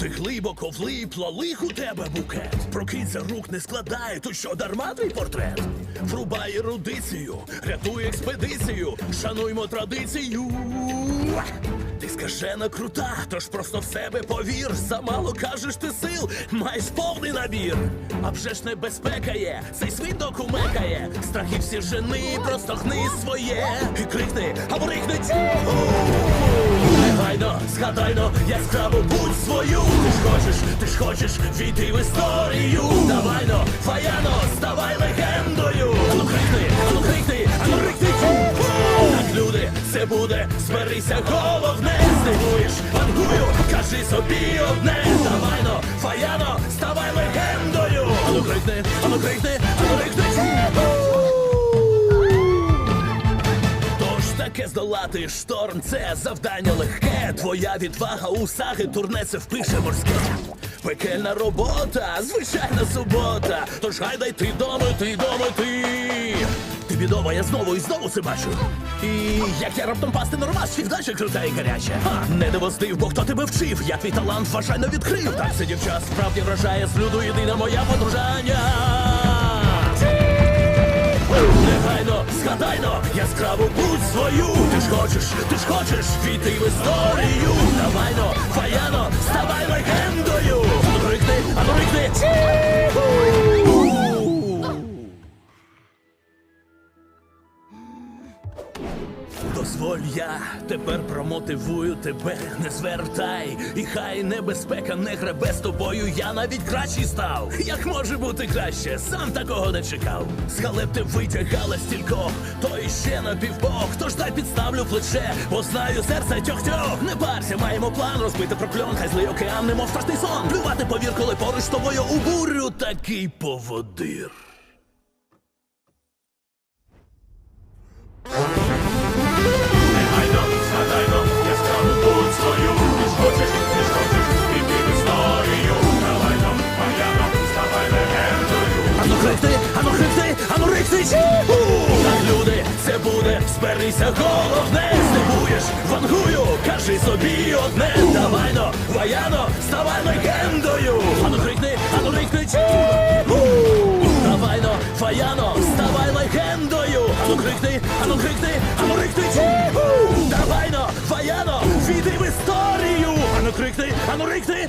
Ти глибоко влипла, лих у тебе букет. Прокинься, рук не складай, то що дарма твій портрет. Врубай ерудицію, рятуй експедицію, шануймо традицію. Ти скажена крута, тож просто в себе повір. Замало кажеш ти сил, маєш повний набір. А вже ж небезпека є, цей світ докумекає. Страхи всі жени, просто гни своє. І крикни, або тігу. Негайно, згадайно, яскраво будь свою. Ти ж хочеш, ти ж хочеш війти в історію. Давайно, фаяно, ставай легендою. Ану крикни, ану крикни, ану крикни. Так, люди, це буде, зберися, головне, здивуєш, вангую, кажи собі одне, давайно, фаяно, ставай легендою. Ану крикни, ану крикни, ану крикни. Таке здолати шторм, це завдання легке. Твоя відвага у саги, турне це впише морське. Пекельна робота, звичайна субота. Тож гайда йти дома, ти дома, ти. Ти відома, я знову і знову це бачу. І як я раптом пасти нормас, чи вдача крута і гаряча. Ха, не дивостив, бо хто тебе вчив, я твій талант вважайно відкрив. Так це дівчат справді вражає з люду єдина моя подружання. Негайно, згадайно, яскраву будь свою. Ти ж хочеш, ти ж хочеш війти в історію. Дозволь я тепер промотивую тебе, не звертай, і хай небезпека не гребе з тобою. Я навіть кращий став. Як може бути краще? Сам такого не чекав. З халеп ти витягала стількох, то іще на півбок. Тож дай підставлю плече, бо знаю серце тьох-тьох. Не парся, маємо план розбити прокльон, хай злий океан, немов страшний сон. Плювати повір, коли поруч з тобою у бурю такий поводир. Легендою. Ану крикни, ану рикни Так, люди, це буде, зберися, головне. Здивуєш, вангую, кажи собі одне. Давайно, ваяно, ставай легендою. Ану крикни, ану рикни Давайно, фаяно, ставай легендою. Ану крикни, ану крикни, ану рикни Чігу! Давайно, фаяно, війди в історію. Ану крикни, ану рикни!